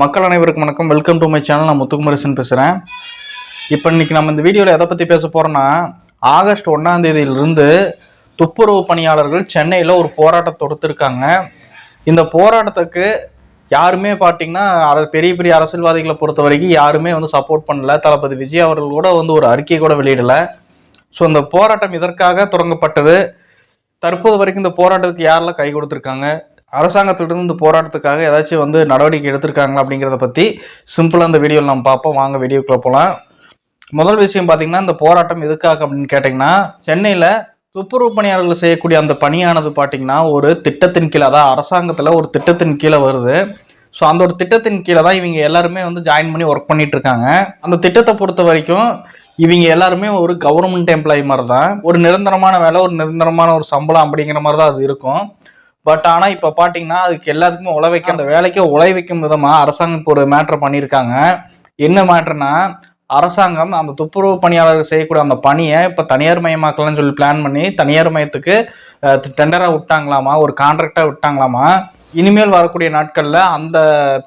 மக்கள் அனைவருக்கும் வணக்கம். வெல்கம் டு மை சேனல் நான் முத்துக்குமரசன் பேசுகிறேன் இப்போ இன்னைக்கு நம்ம இந்த வீடியோவில் எதை பற்றி பேச போகிறோன்னா ஆகஸ்ட் ஒன்றாம் தேதியிலிருந்து துப்புரவு பணியாளர்கள் சென்னையில் ஒரு போராட்டம் தொடுத்திருக்காங்க. இந்த போராட்டத்துக்கு யாருமே பார்த்தீங்கன்னா அதை பெரிய பெரிய அரசியல்வாதிகளை பொறுத்த வரைக்கும் யாருமே வந்து சப்போர்ட் பண்ணல. தளபதி விஜய் அவர்கள் கூட வந்து ஒரு அறிக்கை கூட வெளியிடலை. ஸோ இந்த போராட்டம் இதற்காக தொடங்கப்பட்டது. தற்போது வரைக்கும் இந்த போராட்டத்துக்கு யாரெல்லாம் கை கொடுத்துருக்காங்க? அரசாங்கத்திலிருந்து இந்த போராட்டத்துக்காக ஏதாச்சும் வந்து நடவடிக்கை எடுத்திருக்காங்களா அப்படிங்கிறத பற்றி சிம்பிளாக இந்த வீடியோவில் நம்ம பார்ப்போம். வாங்க வீடியோக்குள்ளே போகலாம் முதல் விஷயம் பார்த்தீங்கன்னா இந்த போராட்டம் எதுக்காக அப்படின்னு கேட்டிங்கன்னா சென்னையில் துப்புரவு பணியாளர்கள் செய்யக்கூடிய அந்த பணியானது பார்த்தீங்கன்னா ஒரு திட்டத்தின் கீழே அதாவது அரசாங்கத்தில் ஒரு திட்டத்தின் கீழே வருது. ஸோ அந்த ஒரு திட்டத்தின் கீழே தான் இவங்க எல்லாருமே வந்து ஜாயின் பண்ணி ஒர்க் பண்ணிட்டு இருக்காங்க. அந்த திட்டத்தை பொறுத்த வரைக்கும் இவங்க எல்லாருமே ஒரு கவர்மெண்ட் எம்ப்ளாயி மாதிரி தான் ஒரு நிரந்தரமான வேலை ஒரு நிரந்தரமான ஒரு சம்பளம் அப்படிங்கிற மாதிரி தான் அது இருக்கும். பட் ஆனால் இப்போ பார்த்தீங்கன்னா அதுக்கு எல்லாத்துக்குமே உழை வைக்க அந்த வேலைக்கு உழை வைக்கும் விதமாக அரசாங்கம் இப்போ ஒரு மேட்ரு பண்ணியிருக்காங்க. என்ன மேட்ருனா அரசாங்கம் அந்த துப்புரவு பணியாளர்கள் செய்யக்கூடிய அந்த பணியை இப்போ தனியார் மயமாக்கலாம்னு சொல்லி பிளான் பண்ணி தனியார் மயத்துக்கு டெண்டராக விட்டாங்களாமா ஒரு கான்ட்ராக்டாக விட்டாங்களாமா இனிமேல் வரக்கூடிய நாட்களில் அந்த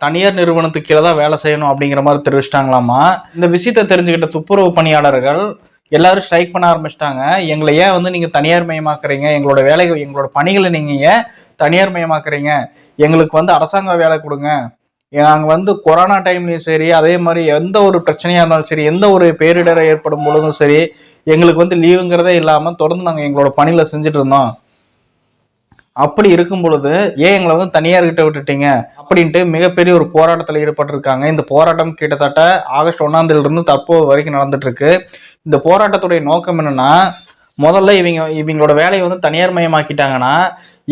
தனியார் நிறுவனத்துக்கு கீழே தான் வேலை செய்யணும் அப்படிங்கிற மாதிரி தெரிவிச்சிட்டாங்களாமா. இந்த விஷயத்தை தெரிஞ்சுக்கிட்ட துப்புரவு பணியாளர்கள் எல்லாரும் ஸ்ட்ரைக் பண்ண ஆரம்பிச்சிட்டாங்க. எங்களை ஏன் வந்து நீங்கள் தனியார் மயமாக்குறீங்க? எங்களோட வேலைகள் எங்களோட பணிகளை நீங்கள் ஏன் தனியார் மயமாக்குறீங்க. எங்களுக்கு வந்து அரசாங்க வேலை கொடுங்க. நாங்கள் வந்து கொரோனா டைம்லையும் சரி அதே மாதிரி எந்த ஒரு பிரச்சனையாக இருந்தாலும் சரி எந்த ஒரு பேரிடர் ஏற்படும் பொழுதும் சரி எங்களுக்கு வந்து லீவுங்கிறதே இல்லாமல் தொடர்ந்து நாங்கள் எங்களோட பணியில் செஞ்சுட்டு இருந்தோம். அப்படி இருக்கும் பொழுது ஏன் எங்களை வந்து தனியார்கிட்ட விட்டுட்டீங்க? அப்படின்ட்டு மிகப்பெரிய ஒரு போராட்டத்தில் ஈடுபட்டிருக்காங்க. இந்த போராட்டம் கிட்டத்தட்ட ஆகஸ்ட் ஒன்றாம் தேதியிலிருந்து தற்போது வரைக்கும் நடந்துட்டு இருக்கு இந்த போராட்டத்துடைய நோக்கம் என்னன்னா முதல்ல இவங்க இவங்களோட வேலையை வந்து தனியார் மயமாக்கிட்டாங்கன்னா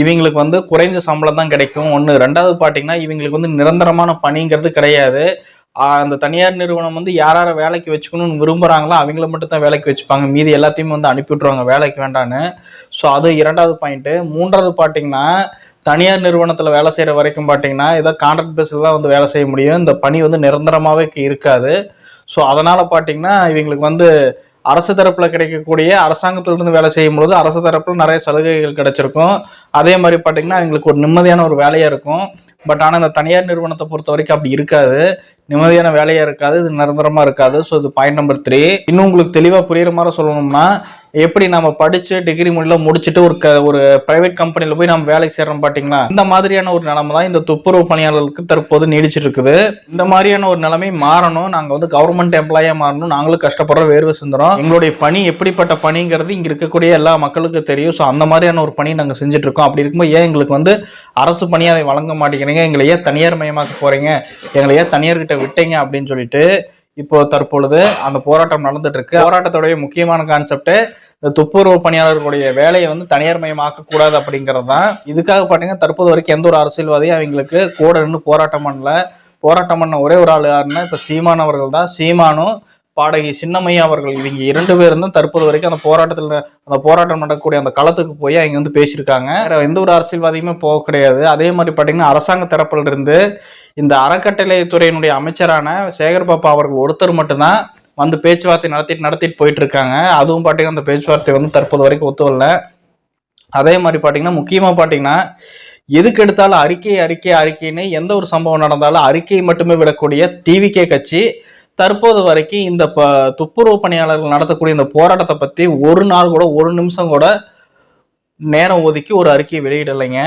இவங்களுக்கு வந்து குறைஞ்ச சம்பளம் தான் கிடைக்கும். ஒன்று ரெண்டாவது பார்த்தீங்கன்னா இவங்களுக்கு வந்து நிரந்தரமான பணிங்கிறது கிடையாது. அந்த தனியார் நிறுவனம் வந்து யார் யாரை வேலைக்கு வச்சுக்கணும்னு விரும்புகிறாங்களோ அவங்கள மட்டும் தான் வேலைக்கு வச்சுப்பாங்க. மீதி எல்லாத்தையுமே வந்து அனுப்பி விட்ருவாங்க வேலைக்கு வேண்டான்னு. ஸோ அது இரண்டாவது பாயிண்ட்டு மூன்றாவது பார்த்தீங்கன்னா தனியார் நிறுவனத்தில் வேலை செய்கிற வரைக்கும் பார்த்தீங்கன்னா ஏதோ கான்ட்ராக்ட் பேஸில் தான் வந்து வேலை செய்ய முடியும். இந்த பணி வந்து நிரந்தரமாகவே இருக்காது. ஸோ அதனால் பார்த்தீங்கன்னா இவங்களுக்கு வந்து அரசு தரப்பில் கிடைக்கக்கூடிய அரசாங்கத்திலிருந்து வேலை செய்யும் பொழுது அரசு தரப்பில் நிறைய சலுகைகள் கிடைச்சிருக்கும். அதே மாதிரி பார்த்தீங்கன்னா எங்களுக்கு ஒரு நிம்மதியான ஒரு வேலையாக இருக்கும். பட் ஆனால் இந்த தனியார் நிறுவனத்தை பொறுத்த வரைக்கும் அப்படி இருக்காது. நிம்மதியான வேலையாக இருக்காது இது நிரந்தரமாக இருக்காது. ஸோ இது பாயிண்ட் நம்பர் த்ரீ இன்னும் உங்களுக்கு தெளிவாக புரியுற மாதிரி சொல்லணும்னா எப்படி நம்ம படித்து டிகிரி முடியல முடிச்சுட்டு ஒரு க ஒரு ப்ரைவேட் கம்பெனியில் போய் நம்ம வேலைக்கு சேர்றோம் பார்த்தீங்களா இந்த மாதிரியான ஒரு நிலைமை தான் இந்த துப்புரவு பணியாளர்களுக்கு தற்போது நீடிச்சிட்டு இருக்குது. இந்த மாதிரியான ஒரு நிலைமை மாறணும். நாங்கள் வந்து கவர்மெண்ட் எம்ப்ளாயாக மாறணும். நாங்களும் கஷ்டப்படுற வேர்வை சிந்துறோம். எங்களுடைய பணி எப்படிப்பட்ட பணிங்கிறது இங்கே இருக்கக்கூடிய எல்லா மக்களுக்கு தெரியும். ஸோ அந்த மாதிரியான ஒரு பணி நாங்கள் செஞ்சுட்டு இருக்கோம். அப்படி இருக்கும்போது ஏன் எங்களுக்கு வந்து அரசு பணியை அதை வழங்க மாட்டேங்கிறீங்க? எங்களை ஏன் தனியார் மயமாக்க போகிறீங்க எங்களை ஏன் தனியார்கிட்ட விட்டீங்க அப்படின்னு சொல்லிட்டு இப்போ தற்பொழுது அந்த போராட்டம் நடந்துட்டு இருக்கு போராட்டத்துடைய முக்கியமான கான்செப்ட் இந்த துப்புரவு பணியாளர்களுடைய வேலையை வந்து தனியார் மயமாக்க கூடாது அப்படிங்கிறது தான். இதுக்காக பார்த்தீங்கன்னா தற்போது வரைக்கும் எந்த ஒரு அரசியல்வாதியும் அவங்களுக்கு கூட நின்று போராட்டம் பண்ணல. போராட்டம் பண்ண ஒரே ஒரு ஆள் யாருன்னா இப்போ சீமான் அவர்கள் தான். சீமானும் பாடகி சின்னம்மையா அவர்கள் இவங்க இரண்டு பேரும் தான் தற்போது வரைக்கும் அந்த போராட்டத்தில் அந்த போராட்டம் நடக்கக்கூடிய அந்த களத்துக்கு போய் அங்கே வந்து பேசியிருக்காங்க. வேற எந்த ஒரு அரசியல்வாதியுமே போக கிடையாது. அதே மாதிரி பார்த்தீங்கன்னா அரசாங்க தரப்புல இருந்து இந்த அறக்கட்டளைத்துறையினுடைய அமைச்சரான சேகர் பாப்பா அவர்கள் ஒருத்தர் மட்டும்தான் வந்து பேச்சுவார்த்தை நடத்திட்டு நடத்திட்டு போயிட்டு இருக்காங்க அதுவும் பார்த்தீங்கன்னா அந்த பேச்சுவார்த்தை வந்து தற்போது வரைக்கும் ஒத்து வரல. அதே மாதிரி பார்த்தீங்கன்னா முக்கியமாக பார்த்தீங்கன்னா எதுக்கு எடுத்தாலும் அறிக்கை அறிக்கை அறிக்கைன்னு எந்த ஒரு சம்பவம் நடந்தாலும் அறிக்கை மட்டுமே விடக்கூடிய டிவிகே கட்சி தற்போது வரைக்கும் இந்த ப துப்புரவு பணியாளர்கள் நடத்தக்கூடிய இந்த போராட்டத்தை பற்றி ஒரு நாள் கூட ஒரு நிமிஷம் கூட நேரம் ஒதுக்கி ஒரு அறிக்கையை வெளியிடலைங்க.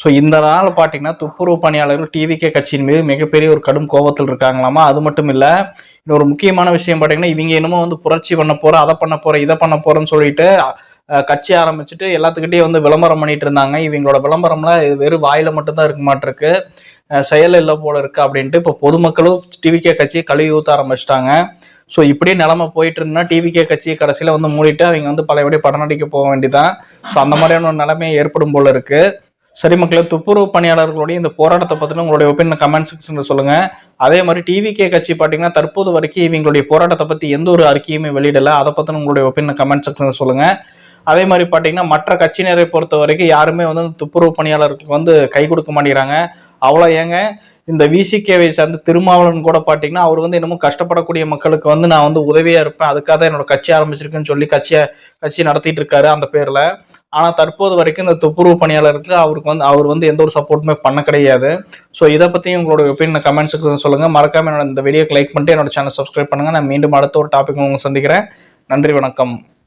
ஸோ இந்த நாள் பார்த்தீங்கன்னா துப்புரவு பணியாளர்கள் டிவிகே கட்சியின் மீது மிகப்பெரிய ஒரு கடும் கோபத்தில் இருக்காங்களாமா? அது மட்டும் இல்லை இன்னொரு முக்கியமான விஷயம் பார்த்தீங்கன்னா இவங்க என்னமோ வந்து புரட்சி பண்ண போகிறோம் அதை பண்ண போகிறோம் இதை பண்ண போகிறோன்னு சொல்லிட்டு கட்சி ஆரம்பிச்சுட்டு எல்லாத்துக்கிட்டையும் வந்து விளம்பரம் பண்ணிட்டு இருந்தாங்க. இவங்களோட விளம்பரம்லாம் இது வெறும் வாயில் மட்டும்தான் இருக்க மாட்டிருக்கு. செயல் இல்லை போல இருக்கு அப்படின்ட்டு இப்போ பொதுமக்களும் டிவிகே கட்சியை கழுவி ஊற்ற ஆரம்பிச்சிட்டாங்க. ஸோ இப்படியே நிலமை போயிட்டு இருந்தா டிவிகே கட்சியை கடைசியில் வந்து மூடிட்டு அவங்க வந்து பழையபடி படம் நடிக்க போக வேண்டிதான் ஸோ அந்த மாதிரியான ஒரு நிலைமை ஏற்படும் போல இருக்கு. சரி மக்களே துப்புரவு பணியாளர்களுடைய இந்த போராட்டத்தை பற்றின உங்களுடைய ஒப்பீனியன் கமெண்ட் செக்ஷனில் சொல்லுங்கள் அதே மாதிரி டிவிகே கட்சி பார்த்தீங்கன்னா தற்போது வரைக்கும் இவங்களுடைய போராட்டத்தை பற்றி எந்த ஒரு அறிக்கையுமே வெளியிடல. அதை பற்றின உங்களுடைய ஒப்பீனியன் கமெண்ட் செக்ஷனில் சொல்லுங்கள் அதே மாதிரி பார்த்தீங்கன்னா மற்ற கட்சியினரை பொறுத்த வரைக்கும் யாருமே வந்து துப்புரவு பணியாளர்களுக்கு வந்து கை கொடுக்க மாட்டேங்கிறாங்க. அவ்வளோ ஏங்க இந்த விசிகேவை சேர்ந்த திருமாவளவன் கூட பார்த்தீங்கன்னா அவர் வந்து என்னமோ கஷ்டப்படக்கூடிய மக்களுக்கு வந்து நான் வந்து உதவியாக இருப்பேன். அதுக்காக தான் என்னோட கட்சி ஆரம்பிச்சிருக்குன்னு சொல்லி கட்சியை கட்சி நடத்திட்டு இருக்காரு அந்த பேரில். ஆனால் தற்போது வரைக்கும் இந்த துப்புரவு பணியாளருக்கு அவருக்கு வந்து அவர் வந்து எந்த ஒரு சப்போர்ட்டுமே பண்ண கிடையாது. ஸோ இதை பற்றியும் உங்களோட ஒப்பீனியன் கமெண்ட்ஸுக்கு சொல்லுங்கள் மறக்காமல் என்னோட இந்த வீடியோக்கு லைக் பண்ணிட்டு என்னோட சேனல் சப்ஸ்கிரைப் பண்ணுங்கள் நான் மீண்டும் அடுத்த ஒரு டாபிக் உங்களுக்கு சந்திக்கிறேன். நன்றி வணக்கம்.